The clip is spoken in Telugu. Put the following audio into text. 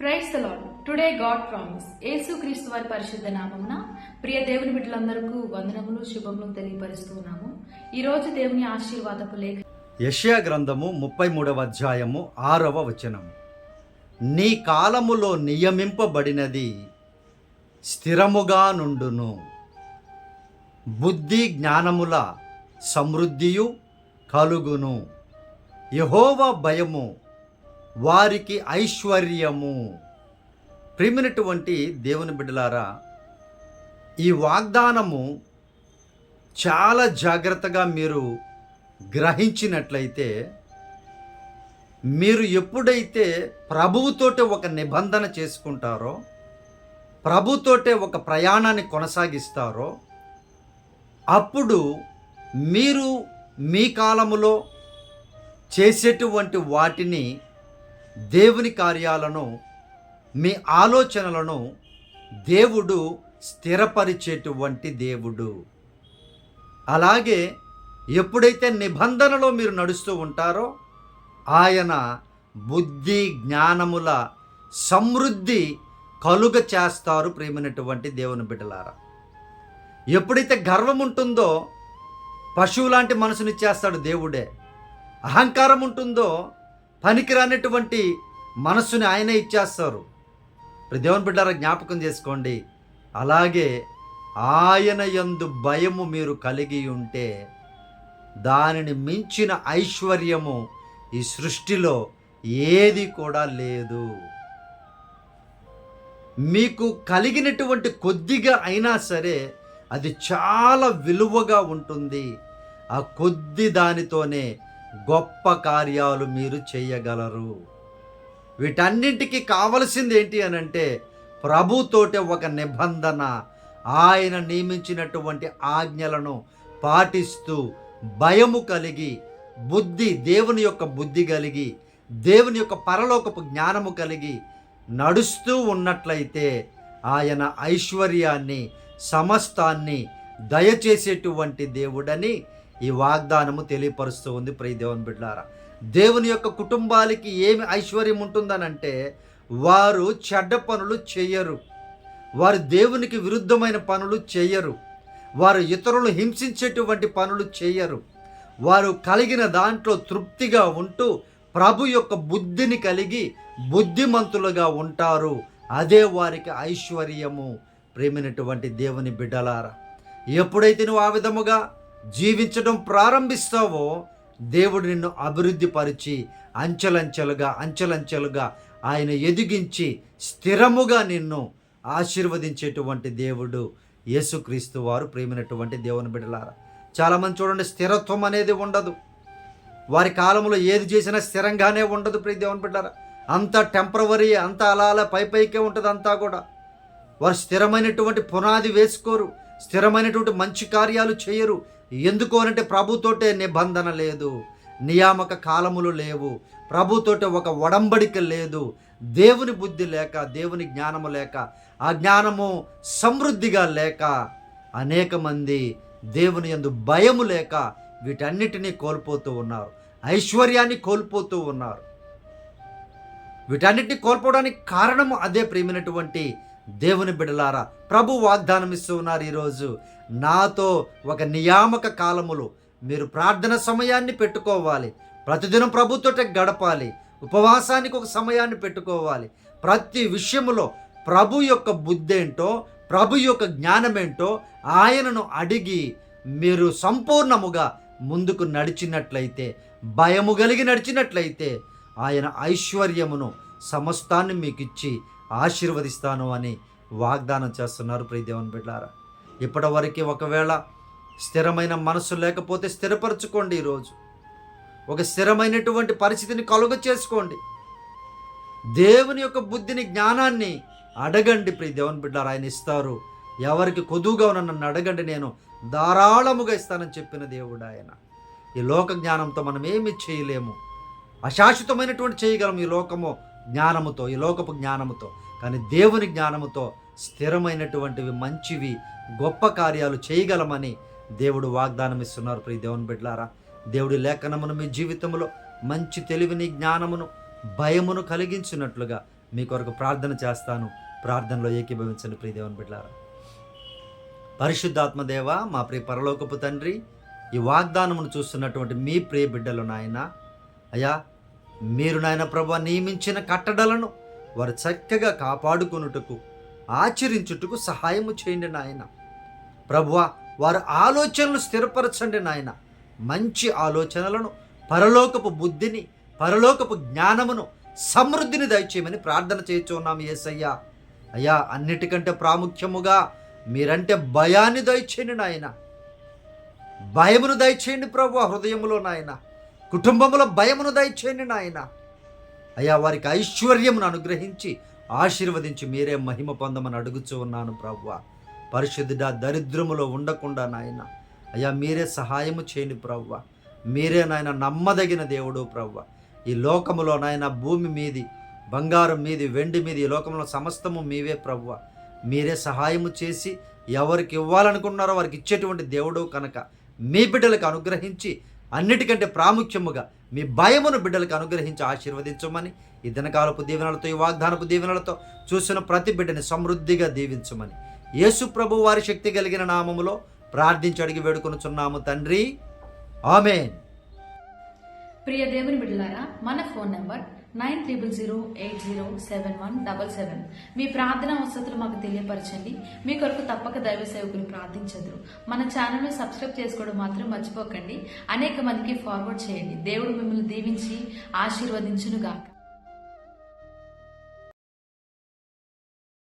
Praise lord today god promise. యేసుక్రీస్తు వారి పరిశుద్ధ నామమున ప్రియ దేవుని బిడ్డలందరికీ వందనములు శుభములు తెలియపరుస్తున్నాము ఈ రోజు దేవుని ఆశీర్వాదపు లేఖ యష్యా గ్రంథము ముప్పై మూడవ అధ్యాయము ఆరవ వచనము. నీ కాలములో నియమింపబడినది స్థిరముగా నుండును. బుద్ధి జ్ఞానముల సమృద్ధియు కలుగును. యహోవ భయము వారికి ఐశ్వర్యము. ప్రేమినటువంటి దేవుని బిడ్డలారా ఈ వాగ్దానము చాలా జాగ్రత్తగా మీరు గ్రహించినట్లయితే మీరు ఎప్పుడైతే ప్రభువుతోటే ఒక నిబంధన చేసుకుంటారో ప్రభుతోటే ఒక ప్రయాణాన్ని కొనసాగిస్తారో అప్పుడు మీరు మీ కాలములో చేసేటువంటి వాటిని దేవుని కార్యాలను మీ ఆలోచనలను దేవుడు స్థిరపరిచేటువంటి దేవుడు. అలాగే ఎప్పుడైతే నిబంధనలో మీరు నడుస్తూ ఉంటారో ఆయన బుద్ధి జ్ఞానముల సమృద్ధి కలుగ చేస్తారు ప్రేమైనటువంటి దేవుని బిడ్డలారా. ఎప్పుడైతే గర్వం ఉంటుందో పశువు లాంటి మనసునిచ్చేస్తాడు దేవుడే. అహంకారం ఉంటుందో పనికిరానటువంటి మనస్సుని ఆయనే ఇచ్చేస్తారు. ప్రదేవన్ దేవుని బిడ్డారా జ్ఞాపకం చేసుకోండి. అలాగే ఆయన యందు భయము మీరు కలిగి ఉంటే దానిని మించిన ఐశ్వర్యము ఈ సృష్టిలో ఏది కూడా లేదు. మీకు కలిగినటువంటి కొద్దిగా అయినా సరే అది చాలా విలువగా ఉంటుంది. ఆ కొద్ది దానితోనే గొప్ప కార్యాలు మీరు చేయగలరు. వీటన్నింటికి కావలసింది ఏంటి అని అంటే ప్రభుతోటే ఒక నిబంధన ఆయన నియమించినటువంటి ఆజ్ఞలను పాటిస్తూ భయము కలిగి బుద్ధి దేవుని యొక్క బుద్ధి కలిగి దేవుని యొక్క పరలోకపు జ్ఞానము కలిగి నడుస్తూ ఉన్నట్లయితే ఆయన ఐశ్వర్యాన్ని సమస్తాన్ని దయచేసేటువంటి దేవుడని ఈ వాగ్దానము తెలియపరుస్తూ ఉంది. ప్రియ దేవుని బిడ్డారా దేవుని యొక్క కుటుంబాలకి ఏమి ఐశ్వర్యం ఉంటుందనంటే వారు చెడ్డ పనులు చేయరు. వారు దేవునికి విరుద్ధమైన పనులు చేయరు. వారు ఇతరులు హింసించేటువంటి పనులు చేయరు. వారు కలిగిన దాంట్లో తృప్తిగా ఉంటూ ప్రభు యొక్క బుద్ధిని కలిగి బుద్ధిమంతులుగా ఉంటారు. అదే వారికి ఐశ్వర్యము. ప్రేమినటువంటి దేవుని బిడ్డలారా ఎప్పుడైతే నువ్వు ఆ విధముగా జీవించడం ప్రారంభిస్తావో దేవుడు నిన్ను అభివృద్ధిపరిచి అంచెలంచెలుగా అంచెలంచెలుగా ఆయన ఎదిగించి స్థిరముగా నిన్ను ఆశీర్వదించేటువంటి దేవుడు యేసుక్రీస్తు వారు ప్రేమినటువంటి దేవుని బిడ్డలారా. చాలామంది చూడండి స్థిరత్వం అనేది ఉండదు. వారి కాలంలో ఏది చేసినా స్థిరంగానే ఉండదు ప్రియ దేవుని బిడ్డారా అంతా టెంపరవరీ అంతా అలా అలా పై పైకే ఉంటుంది అంతా కూడా. వారు స్థిరమైనటువంటి పునాది వేసుకోరు స్థిరమైనటువంటి మంచి కార్యాలు చేయరు ఎందుకు అంటే ప్రభుతోటే నిబంధన లేదు నియామక కాలములు లేవు ప్రభుతోటే ఒక ఒడంబడిక లేదు దేవుని బుద్ధి లేక దేవుని జ్ఞానము లేక ఆ జ్ఞానము సమృద్ధిగా లేక అనేక మంది దేవుని యందు భయము లేక వీటన్నిటినీ కోల్పోతూ ఉన్నారు ఐశ్వర్యాన్ని కోల్పోతూ ఉన్నారు. వీటన్నిటిని కోల్పోవడానికి కారణము అదే ప్రేమైనటువంటి దేవుని బిడలారా ప్రభు వాగ్దానం ఇస్తూ ఉన్నారు ఈరోజు. నాతో ఒక నియామక కాలములు మీరు ప్రార్థన సమయాన్ని పెట్టుకోవాలి. ప్రతిదినం ప్రభుత్వట గడపాలి. ఉపవాసానికి ఒక సమయాన్ని పెట్టుకోవాలి. ప్రతి విషయములో ప్రభు యొక్క బుద్ధి ఏంటో ప్రభు యొక్క జ్ఞానమేంటో ఆయనను అడిగి మీరు సంపూర్ణముగా ముందుకు నడిచినట్లయితే భయము కలిగి నడిచినట్లయితే ఆయన ఐశ్వర్యమును సమస్తాన్ని మీకు ఇచ్చి ఆశీర్వదిస్తాను అని వాగ్దానం చేస్తున్నారు ప్రియదేవన్ బిడ్డారా ఇప్పటి వరకు ఒకవేళ స్థిరమైన మనసు లేకపోతే స్థిరపరచుకోండి ఈరోజు. ఒక స్థిరమైనటువంటి పరిస్థితిని కలుగ చేసుకోండి. దేవుని యొక్క బుద్ధిని జ్ఞానాన్ని అడగండి ప్రియ దేవుని బిడ్డారు ఆయన ఇస్తారు. ఎవరికి కొదువుగా ఉన్న నన్ను అడగండి. నేను ధారాళముగా ఇస్తానని చెప్పిన దేవుడు ఆయన. ఈ లోక జ్ఞానంతో మనం ఏమి చేయలేము. అశాశ్వతమైనటువంటి చేయగలం ఈ లోకము జ్ఞానముతో ఈ లోకపు జ్ఞానముతో కానీ దేవుని జ్ఞానముతో స్థిరమైనటువంటివి మంచివి గొప్ప కార్యాలు చేయగలమని దేవుడు వాగ్దానం ఇస్తున్నారు ప్రియ దేవుని బిడ్డలారా దేవుడి లేఖనమును మీ జీవితంలో మంచి తెలివిని జ్ఞానమును భయమును కలిగించినట్లుగా మీ కొరకు ప్రార్థన చేస్తాను. ప్రార్థనలో ఏకీభవించండి ప్రియ దేవుని బిడ్డలారా. పరిశుద్ధాత్మ దేవ మా ప్రియ పరలోకపు తండ్రి ఈ వాగ్దానమును చూస్తున్నటువంటి మీ ప్రియ బిడ్డలు నాయన అయ్యా మీరు నాయన ప్రభు నియమించిన కట్టడలను వారు చక్కగా కాపాడుకొనుటకు ఆచరించుటకు సహాయము చేయండి నాయన. ప్రభువ వారి ఆలోచనలు స్థిరపరచండి నాయన. మంచి ఆలోచనలను పరలోకపు బుద్ధిని పరలోకపు జ్ఞానమును సమృద్ధిని దయచేయమని ప్రార్థన చేయించున్నాము ఏసయ్యా. అయ్యా అన్నిటికంటే ప్రాముఖ్యముగా మీరంటే భయాన్ని దయచేయండి నాయన. భయమును దయచేయండి ప్రభు హృదయములో నాయన. కుటుంబంలో భయమును దయచేయండి నాయన. అయ్యా వారికి ఐశ్వర్యమును అనుగ్రహించి ఆశీర్వదించి మీరే మహిమ పొందమని అడుగుచూ ఉన్నాను ప్రవ్వ. పరిశుద్ధుడ దరిద్రములో ఉండకుండా నాయన. అయ్యా మీరే సహాయము చేయండి ప్రవ్వ. మీరే నాయన నమ్మదగిన దేవుడు ప్రవ్వ. ఈ లోకములో నాయన భూమి మీది బంగారం మీది వెండి మీది ఈ లోకంలో సమస్తము మీవే ప్రవ్వ. మీరే సహాయము చేసి ఎవరికి ఇవ్వాలనుకున్నారో వారికి ఇచ్చేటువంటి దేవుడు కనుక మీ బిడ్డలకు అనుగ్రహించి అన్నిటికంటే ప్రాముఖ్యముగా మీ భయమును బిడ్డలకు అనుగ్రహించి ఆశీర్వదించమని ఈ దినకాలపు దీవెనలతో ఈ వాగ్దానపు దీవెనలతో చూసిన ప్రతి బిడ్డని సమృద్ధిగా దీవించమని యేసు ప్రభు వారి శక్తి కలిగిన నామములో ప్రార్థించి అడిగి వేడుకొనుచున్నాము తండ్రి. ఆమెన్. ప్రియ దేవుని బిడ్డలారా మన phone number nine triple zero eight zero seven one double seven. మీ ప్రార్థన వసతులు మాకు తెలియపరచండి. మీ కొరకు తప్పక దైవ సేవకులు ప్రార్థించదురు. మన ఛానల్ను సబ్స్క్రైబ్ చేసుకోవడం మాత్రం మర్చిపోకండి. అనేక మందికి ఫార్వర్డ్ చేయండి. దేవుడు మిమ్మల్ని దీవించి ఆశీర్వదించునుగాక.